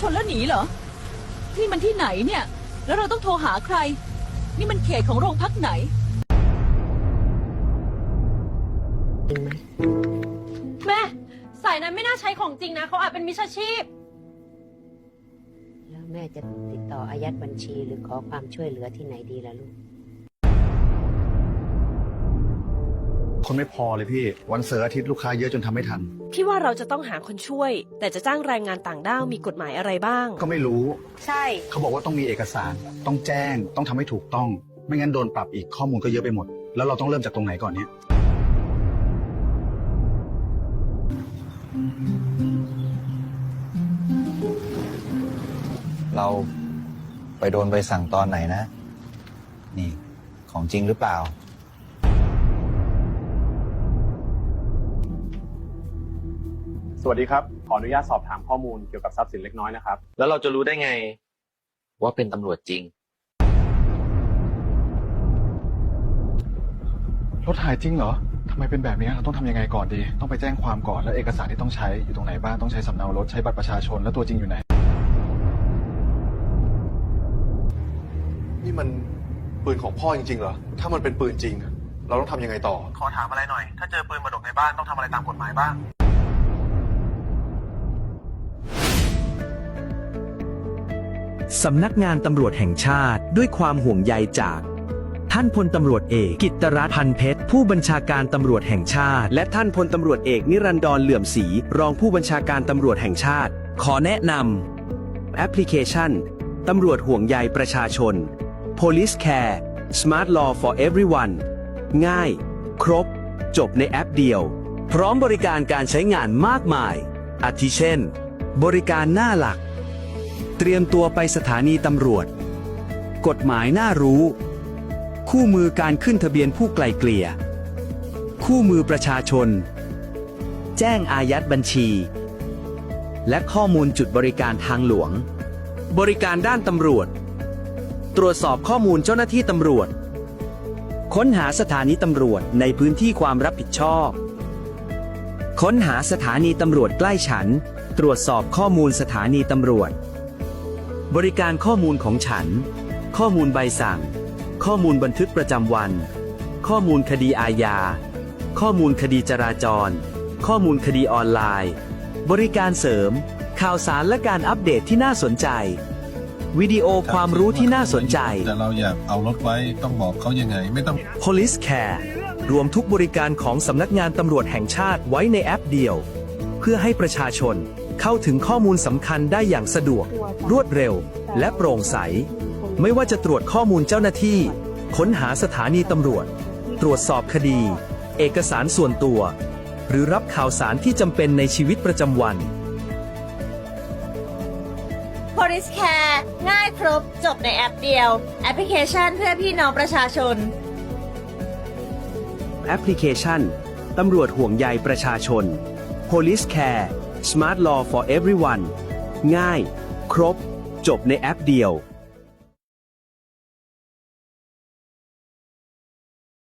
ชนแล้วหนีเหรอ ที่มันที่ไหนเนี่ย แล้วเราต้องโทรหาใคร นี่มันเขตของโรงพักไหนแม่สายนั้นไม่น่าใช้ของจริงนะเขาอาจเป็นมิจฉาชีพ แล้วแม่จะติดต่ออายัดบัญชีหรือขอความช่วยเหลือที่ไหนดีล่ะลูก คนไม่พอเลยพี่ วันเสาร์อาทิตย์ลูกค้าเยอะจนทำไม่ทัน พี่ว่าเราจะต้องหาคนช่วย แต่จะจ้างแรงงานต่างด้าวมีกฎหมายอะไรบ้าง ก็ไม่รู้ ใช่ เขาบอกว่าต้องมีเอกสาร ต้องแจ้ง ต้องทำให้ถูกต้อง ไม่งั้นโดนปรับอีกข้อมูลก็เยอะไปหมด แล้วเราต้องเริ่มจากตรงไหนก่อนเนี่ยเราไปโดนใบสั่งตอนไหนนะ นี่ของจริงหรือเปล่า วัสดีครับ ขออนุญาตสอบถามข้อมูลเกี่ยวกับทรัพย์สินเล็กน้อยนะครับ แล้วเราจะรู้ได้ไง ว่าเป็นตำรวจจริง รถหายจริงเหรอทำไมเป็นแบบนี้เราต้องทำยังไงก่อนดี ต้องไปแจ้งความก่อนแล้วเอกสารที่ต้องใช้อยู่ตรงไหนบ้างต้องใช้สำเนารถใช้บัตรประชาชนแล้วตัวจริงอยู่ไหน นี่มันปืนของพ่อจริงๆเหรอ ถ้ามันเป็นปืนจริง เราต้องทำยังไงต่อ ขอถามอะไรหน่อย ถ้าเจอปืนมาดกในบ้านต้องทำอะไรตามกฎหมายบ้าง สำนักงานตำรวจแห่งชาติด้วยความห่วงใยจาก ท่านพลตำรวจเอกกิตตรัตน์พันเพชรผู้บัญชาการตำรวจแห่งชาติ และท่านพลตำรวจเอกนิรันดรเหลื่อมศรีรองผู้บัญชาการตำรวจแห่งชาติ ขอแนะนำแอปพลิเคชันตำรวจห่วงใยประชาชน Police Care Smart Law for Everyone ง่าย ครบ จบในแอปเดียว พร้อมบริการการใช้งานมากมายอาทิเช่น บริการหน้าหลัก เตรียมตัวไปสถานีตำรวจ กฎหมายน่ารู้ คู่มือการขึ้นทะเบียนผู้ไกลเกลี่ย คู่มือประชาชน แจ้งอายัดบัญชี และข้อมูลจุดบริการทางหลวง บริการด้านตำรวจ ตรวจสอบข้อมูลเจ้าหน้าที่ตำรวจ ค้นหาสถานีตำรวจในพื้นที่ความรับผิดชอบ ค้นหาสถานีตำรวจใกล้ฉัน ตรวจสอบข้อมูลสถานีตำรวจ บริการข้อมูลของฉัน ข้อมูลใบสั่ง ข้อมูลบันทึกประจำวัน ข้อมูลคดีอาญา ข้อมูลคดีจราจร ข้อมูลคดีออนไลน์ บริการเสริม ข่าวสารและการอัปเดตที่น่าสนใจ วิดีโอความรู้ที่น่าสนใจ แต่เราอยากเอารถไว้ต้องบอกเขายังไงไม่ต้อง Police Care รวมทุกบริการของสำนักงานตำรวจแห่งชาติไว้ในแอปเดียว เพื่อให้ประชาชน เข้าถึงข้อมูลสำคัญได้อย่างสะดวก รวดเร็ว และโปร่งใส ไม่ว่าจะตรวจข้อมูลเจ้าหน้าที่ ค้นหาสถานีตำรวจ ตรวจสอบคดี เอกสารส่วนตัว หรือรับข่าวสารที่จำเป็นในชีวิตประจำวัน Police Care ง่ายครบจบในแอปเดียว แอปพลิเคชันเพื่อพี่น้องประชาชน แอปพลิเคชันตำรวจห่วงใยประชาชน Police Care Smart Law for Everyone ง่าย ครบ จบในแอปเดียว